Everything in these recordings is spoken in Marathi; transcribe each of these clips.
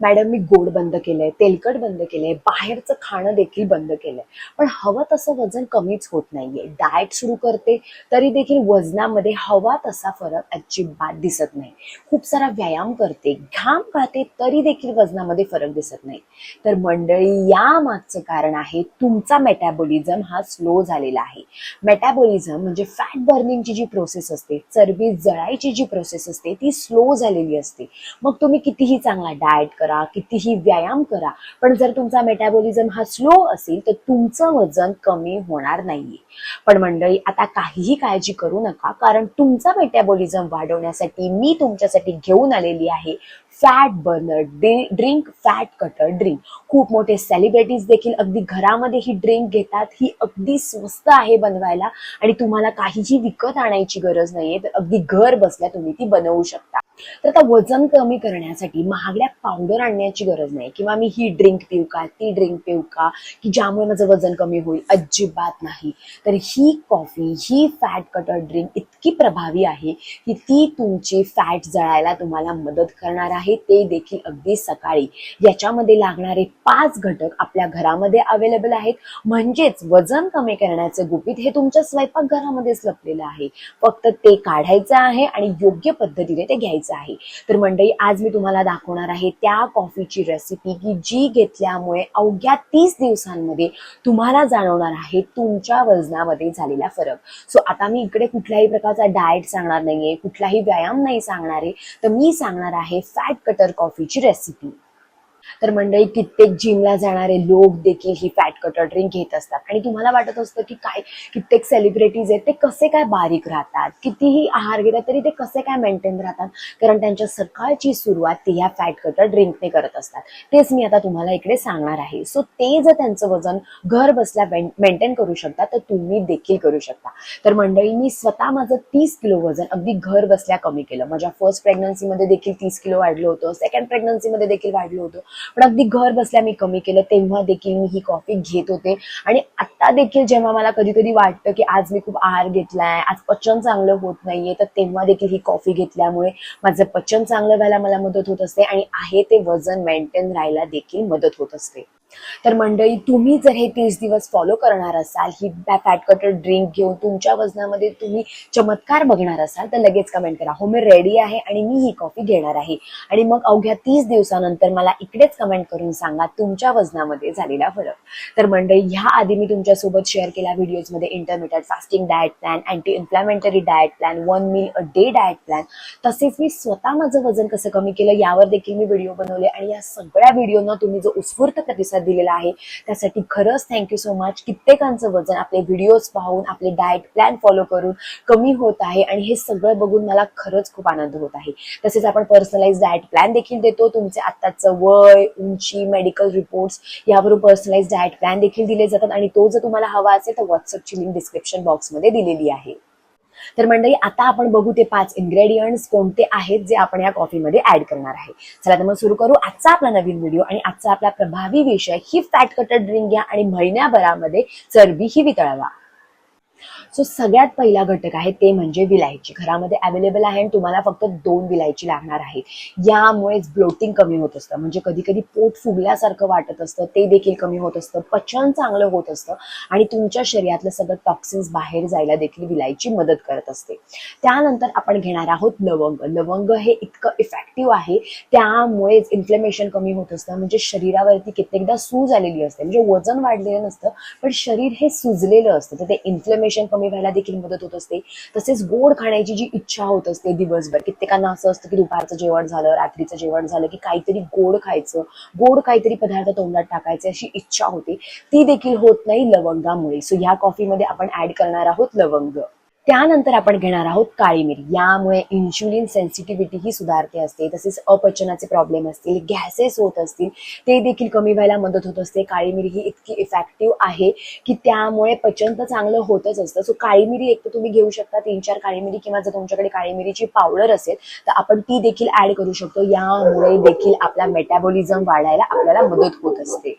मॅडम मी गोड बंद केलंय तेलकट बंद केलंय बाहेरचं खाणं देखील बंद केलंय. पण हवं तसं वजन कमीच होत नाहीये. डाएट सुरू करते तरी देखील वजनामध्ये हवा तसा फरक अजिबात दिसत नाही. खूप सारा व्यायाम करते घाम खाते तरी देखील वजनामध्ये फरक दिसत नाही. तर मंडळी या मागचं कारण आहे तुमचा मेटॅबॉलिझम हा स्लो झालेला आहे. मेटॅबॉलिझम म्हणजे फॅट बर्निंगची जी प्रोसेस असते चरबी जळायची जी प्रोसेस असते ती स्लो झालेली असते. मग तुम्ही कितीही चांगला डाएट करा कितीही व्यायाम करा पण जर तुमचा मेटॅबॉलिझम हा स्लो असेल तर तुमचं वजन कमी होणार नाहीये. पण मंडळी आता काहीही काळजी करू नका कारण तुमचा मेटॅबॉलिझम वाढवण्यासाठी मी तुमच्यासाठी घेऊन आलेली आहे fat burner drink fat cutter drink खूप मोठे सेलिब्रिटीज देखील अगदी घरामध्ये ही ड्रिंक घेतात. ही अगदी स्वस्त आहे बनवायला. आणि तुम्हाला काहीही विकत आणायची गरज नाहीये. तर अगदी घर बसल्या तुम्ही ती बनवू शकता. तर आता वजन कमी करण्यासाठी महागड्या पावडर आणण्याची गरज नाही. किंवा मी ही ड्रिंक पिऊ का ती ड्रिंक पिऊ का की ज्यामुळे माझं वजन कमी होईल अजिबात नाही. तर ही कॉफी ही फॅट कटर ड्रिंक इतकी प्रभावी आहे की ती तुमची फॅट जळायला तुम्हाला मदत करणार आहे. ते देखील अगदी सकाळी. याच्यामध्ये लागणारे पाच घटक आपल्या घरामध्ये अवेलेबल आहेत. म्हणजेच वजन कमी करण्याचं गुपित हे तुमच्या स्वयंपाकघरामध्येच लपलेलं आहे. फक्त ते काढायचं आहे आणि योग्य पद्धतीने ते घ्यायचं आहे. तर मंडळी आज मी तुम्हाला दाखवणार आहे त्या कॉफीची रेसिपी की जी घेतल्यामुळे अवघ्या तीस दिवसांमध्ये तुम्हाला जाणवणार आहे तुमच्या वजनामध्ये झालेला फरक. सो आता मी इकडे कुठल्याही प्रकारचा डाएट सांगणार नाहीये कुठलाही व्यायाम नाही सांगणार आहे. तर मी सांगणार आहे फॅट कटर कॉफीची रेसिपी तर मंडळी कित्येक जिमला जाणारे लोक देखील ही फॅट कटर ड्रिंक घेत असतात. आणि तुम्हाला वाटत असतं की काय कित्येक सेलिब्रिटीज आहेत ते कसे काय बारीक राहतात? कितीही आहार घेतात तरी ते कसे काय मेंटेन राहतात? कारण त्यांच्या सकाळची सुरुवात ते ह्या फॅट कटर ड्रिंकने करत असतात. तेच मी आता तुम्हाला इकडे सांगणार आहे. सो ते जर त्यांचं वजन घर बसल्या मेंटेन करू शकता तर तुम्ही देखील करू शकता. तर मंडळी मी स्वतः माझं तीस किलो वजन अगदी घर बसल्या कमी केलं. माझ्या फर्स्ट प्रेग्नन्सीमध्ये देखील तीस किलो वाढलं होतं. सेकंड प्रेग्नन्सीमध्ये देखील वाढलं होतं. पण अगदी घर बसल्या मी कमी केलं तेव्हा देखील मी ही कॉफी घेत होते. आणि आता देखील जेव्हा मला कधी कधी वाटतं की आज मी खूप आहार घेतलाय आज पचन चांगलं होत नाहीये तर तेव्हा देखील ही कॉफी घेतल्यामुळे माझं पचन चांगलं व्हायला मला मदत होत असते आणि आहे ते वजन मेंटेन राहायला देखील मदत होत असते. तर मंडळी तुम्ही जर हे तीस दिवस फॉलो करणार असाल ही फॅट कटर ड्रिंक घेऊन तुमच्या वजनामध्ये तुम्ही चमत्कार बघणार असाल तर लगेच कमेंट करा. हो मी रेडी आहे आणि मी ही कॉफी घेणार आहे. आणि मग अवघ्या तीस दिवसानंतर मला इकडेच कमेंट करून सांगा तुमच्या वजनामध्ये झालेला फरक. तर मंडळी ह्या आधी मी तुमच्यासोबत शेअर केल्या व्हिडिओजमध्ये intermediate fasting diet plan anti inflammatory diet plan one meal a day diet plan तसेच मी स्वतः माझं वजन कसं कमी केलं यावर देखील मी व्हिडिओ बनवले. आणि या सगळ्या व्हिडिओना तुम्ही जो उत्स्फूर्त प्रतिसाद दिलेला आहे. त्यासाठी खरंच थँक्यू सो मच कित्येकांचं वजन आपले व्हिडिओज पाहून आपले डाएट प्लॅन फॉलो करून कमी होत आहे आणि हे सगळं बघून मला खरंच खूप आनंद होत आहे. तसेच आपण पर्सनलाइज डाएट प्लॅन देखील देतो. तुमचे आत्ताचं वय उंची मेडिकल रिपोर्ट्स यावरून पर्सनलाइज डाएट प्लॅन देखील दिले जातात. आणि तो जर तुम्हाला हवा असेल तर व्हॉट्सअपची लिंक डिस्क्रिप्शन बॉक्समध्ये दिलेली आहे. तर मंडळी आता आपण बघू ते पाच इन्ग्रेडियंट्स कोणते आहेत जे आपण या कॉफीमध्ये ऍड करणार आहे. चला तर मग सुरू करू. आजचा आपला नवीन व्हिडिओ आणि आजचा आपला प्रभावी विषय ही फॅट कटर ड्रिंक घ्या आणि महिन्याभरामध्ये चरबी ही वितळवा. सो सगळ्यात पहिला घटक आहे ते म्हणजे विलायची. घरामध्ये अवेलेबल आहे आणि तुम्हाला फक्त दोन विलायची लागणार आहेत. यामुळेच ब्लोटिंग कमी होत असतं. म्हणजे कधी कधी पोट फुगल्यासारखं वाटत असतं. ते देखील कमी होत असतं. पचन चांगलं होत असतं. आणि तुमच्या शरीरातलं सगळं टॉक्सिन्स बाहेर जायला देखील विलायची मदत करत असते. त्यानंतर आपण घेणार आहोत लवंग. लवंग हे इतकं इफेक्टिव्ह आहे. त्यामुळेच इन्फ्लेमेशन कमी होत असतं. म्हणजे शरीरावरती कित्येकदा सूज आलेली असते. म्हणजे वजन वाढलेलं नसतं पण शरीर हे सुजलेलं असतं. तर ते इन्फ्लेमेशन कमी व्हायला देखील मदत होत असते. तसेच गोड खाण्याची जी इच्छा होत असते दिवसभर कित्येकांना असं असतं की दुपारचं जेवण झालं रात्रीचं जेवण झालं की काहीतरी गोड खायचं गोड काहीतरी पदार्थ तोंडात टाकायचे अशी इच्छा होते. ती देखील होत नाही लवंगामुळे. सो ह्या कॉफीमध्ये आपण ऍड करणार आहोत लवंग. त्यानंतर आपण घेणार आहोत काळी मिरी यामुळे इन्शुलिन सेन्सिटिव्हिटी ही सुधारते असते तसेच अपचनाचे प्रॉब्लेम असतील गॅसेस होत असतील ते देखील कमी व्हायला मदत होत असते. काळी मिरी ही इतकी इफेक्टिव्ह आहे की त्यामुळे पचन तर चांगलं होतच असतं. सो काळी मिरी एक तर तुम्ही घेऊ शकता तीन चार काळी मिरी किंवा जर तुमच्याकडे काळी मिरीची पावडर असेल तर आपण ती देखील ऍड करू शकतो. यामुळे देखील आपला मेटाबॉलिझम वाढायला आपल्याला मदत होत असते.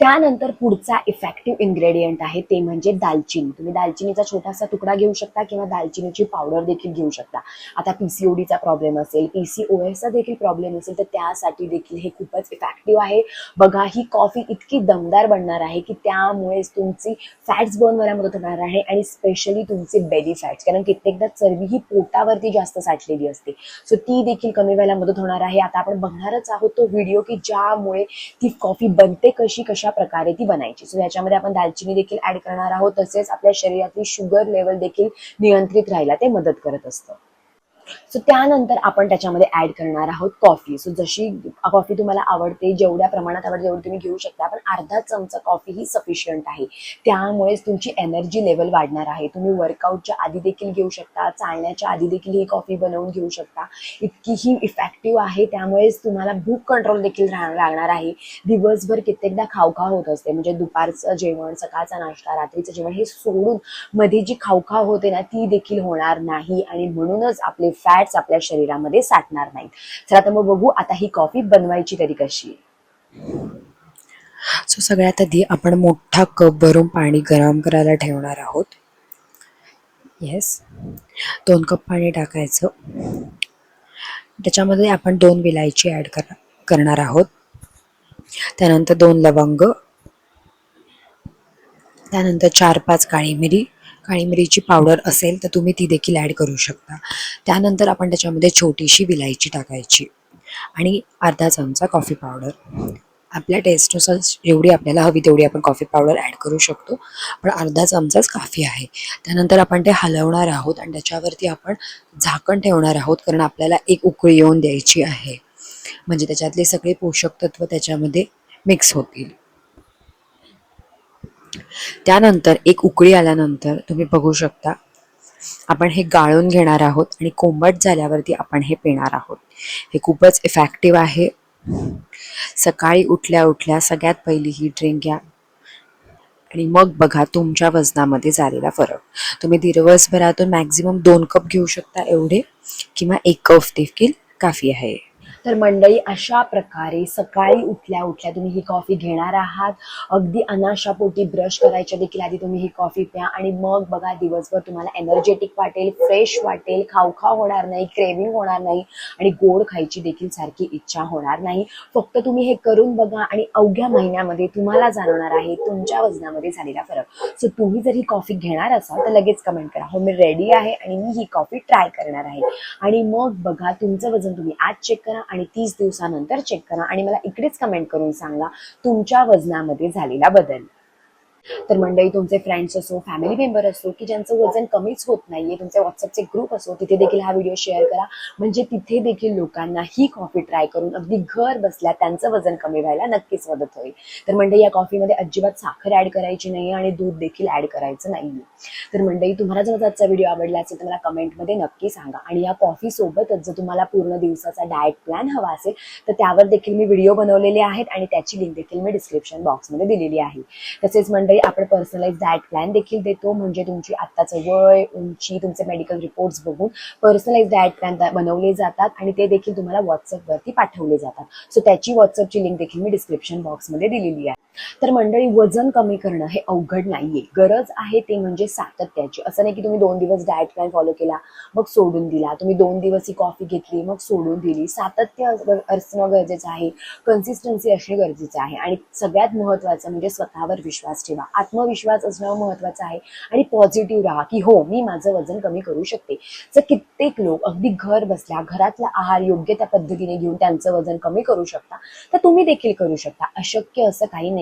त्यानंतर पुढचा इफेक्टिव्ह इन्ग्रेडियंट आहे ते म्हणजे दालचिनी. तुम्ही दालचिनीचा छोटासा तुकडा घेऊ शकता किंवा दालचिनीची पावडर देखील घेऊ शकता. आता पीसीओडीचा प्रॉब्लेम असेल पीसीओएसचा देखील प्रॉब्लेम असेल तर त्यासाठी देखील हे खूपच इफेक्टिव्ह आहे. बघा ही कॉफी इतकी दमदार बनणार आहे की त्यामुळेच तुमची फॅट्स बर्न व्हायला मदत होणार आहे आणि स्पेशली तुमचे बेली फॅट्स कारण कित्येकदा चरबी ही पोटावरती जास्त साठलेली असते. सो ती देखील कमी व्हायला मदत होणार आहे. आता आपण बघणारच आहोत तो व्हिडिओ की ज्यामुळे ती कॉफी बनते कशी कशा प्रकारे ती बनायची. सो याच्यामध्ये आपण दालचिनी देखील ऍड करणार आहोत. तसेच आपल्या शरीरातली शुगर लेवल देखील नियंत्रित राहायला ते मदत करत असतं. सो त्यानंतर आपण त्याच्यामध्ये ऍड करणार आहोत कॉफी सो जशी कॉफी तुम्हाला आवडते जेवढ्या प्रमाणात आवडते तेवढी तुम्ही घेऊ शकता. पण अर्धा चमचा कॉफी ही सफिशियंट आहे. त्यामुळेच तुमची एनर्जी लेवल वाढणार आहे. तुम्ही वर्कआउटच्या आधी देखील घेऊ शकता. चालण्याच्या आधी देखील ही कॉफी बनवून घेऊ शकता. इतकी ही इफेक्टिव्ह आहे. त्यामुळेच तुम्हाला भूक कंट्रोल देखील लागणार आहे. दिवसभर कित्येकदा खावखाव होत असते. म्हणजे दुपारचं जेवण सकाळचा नाश्ता रात्रीचं जेवण हे सोडून मध्ये जी खावखाव होते ना ती देखील होणार नाही. आणि म्हणूनच आपले फॅट्स आपल्या शरीरामध्ये साठणार नाहीत. चला तर मग बघू आता ही कॉफी बनवायची तरी कशी सो सगळ्यात आधी आपण मोठा कप भरून पाणी गरम करायला ठेवणार आहोत. येस दोन कप पाणी टाकायचं. त्याच्यामध्ये आपण दोन विलायची ॲड कर करणार आहोत. त्यानंतर दोन लवंग. त्यानंतर चार पाच काळी मिरी. काळी मिरीची पावडर असेल तर तुम्ही ती देखील ॲड करू शकता. त्यानंतर आपण त्याच्यामध्ये छोटीशी विलायची टाकायची आणि अर्धा चमचा कॉफी पावडर आपल्या टेस्टनुसार जेवढी आपल्याला हवी तेवढी आपण कॉफी पावडर ॲड करू शकतो. पण अर्धा चमचाच काफी आहे. त्यानंतर आपण ते हलवणार आहोत आणि त्याच्यावरती आपण झाकण ठेवणार आहोत कारण आपल्याला एक उकळी येऊन द्यायची आहे. म्हणजे त्याच्यातले सगळे पोषक तत्व त्याच्यामध्ये मिक्स होतील. त्यानंतर एक उकळी आल्यानंतर तुम्ही बघू शकता आपण हे गाळून घेणार आहोत आणि कोंबट झाल्यावरती आपण हे पिणार आहोत. हे खूपच इफेक्टिव्ह आहे. सकाळी उठल्या उठल्या सगळ्यात पहिली ही ड्रिंक घ्या. आणि मग बघा तुमच्या वजनामध्ये झालेला फरक. तुम्ही दिवसभरातून मॅक्झिमम दोन कप घेऊ शकता एवढे किंवा एक कप देखील काफी आहे. तर मंडळी अशा प्रकारे सकाळी उठल्या उठल्या तुम्ही ही कॉफी घेणार आहात. अगदी अनाशापोटी ब्रश करायच्या देखील आधी तुम्ही ही कॉफी प्या आणि मग बघा दिवसभर तुम्हाला एनर्जेटिक वाटेल फ्रेश वाटेल खावखाव होणार नाही क्रेविंग होणार नाही आणि गोड खायची देखील सारखी इच्छा होणार नाही. फक्त तुम्ही हे करून बघा आणि अवघ्या महिन्यामध्ये तुम्हाला जाणवणार आहे तुमच्या वजनामध्ये झालेला फरक. सो तुम्ही जर ही कॉफी घेणार असाल तर लगेच कमेंट करा. हो मी रेडी आहे आणि मी ही कॉफी ट्राय करणार आहे. आणि मग बघा तुमचं वजन तुम्ही आज चेक करा आणि तीस दिवसानंतर चेक करा. आणि मला इकडेच कमेंट करून सांगा तुमच्या वजनामध्ये झालेला बदल. तर मंडळी तुमचे फ्रेंड्स असो फॅमिली मेंबर असो की ज्यांचं वजन कमीच होत नाहीये तुमचे व्हॉट्सअपचे ग्रुप असो तिथे देखील हा व्हिडिओ शेअर करा. म्हणजे तिथे देखील लोकांना ही कॉफी ट्राय करून अगदी घर बसल्या त्यांचं वजन कमी व्हायला नक्कीच मदत होईल. तर मंडळी या कॉफीमध्ये अजिबात साखर ऍड करायची नाही आणि दूध देखील ऍड करायचं नाहीये. तर मंडळी तुम्हाला जर आजचा व्हिडिओ आवडला असेल तर मला कमेंटमध्ये नक्की सांगा. आणि या कॉफी सोबतच जर तुम्हाला पूर्ण दिवसाचा डाएट प्लॅन हवा असेल तर त्यावर देखील मी व्हिडिओ बनवलेले आहेत आणि त्याची लिंक देखील मी डिस्क्रिप्शन बॉक्समध्ये दिलेली आहे. तसेच मंडळी आपण पर्सनलाइज डायट प्लॅन देखील देतो. म्हणजे तुमची आत्ताचं वय उंची तुमचे मेडिकल रिपोर्ट्स बघून पर्सनलाइज डायट प्लॅन बनवले जातात आणि ते देखील तुम्हाला व्हॉट्सअपवरती पाठवले जातात. सो त्याची व्हॉट्सअपची लिंक देखील मी डिस्क्रिप्शन बॉक्समध्ये दिलेली आहे. तर मंडळी वजन कमी करणं हे अवघड नाहीये. गरज आहे ते म्हणजे सातत्याची. असं नाही की तुम्ही दोन दिवस डाएट प्लॅन फॉलो केला मग सोडून दिला. तुम्ही दोन दिवस ही कॉफी घेतली मग सोडून दिली. सातत्य असणं गरजेचं आहे. कन्सिस्टन्सी असणे गरजेचं आहे. आणि सगळ्यात महत्वाचं म्हणजे स्वतःवर विश्वास ठेवा. आत्मविश्वास असणं महत्वाचं आहे. आणि पॉझिटिव्ह राहा की हो मी माझं वजन कमी करू शकते. जर कित्येक लोक अगदी घर बसल्या घरातला आहार योग्य त्या पद्धतीने घेऊन त्यांचं वजन कमी करू शकता तर तुम्ही देखील करू शकता. अशक्य असं काही नाही.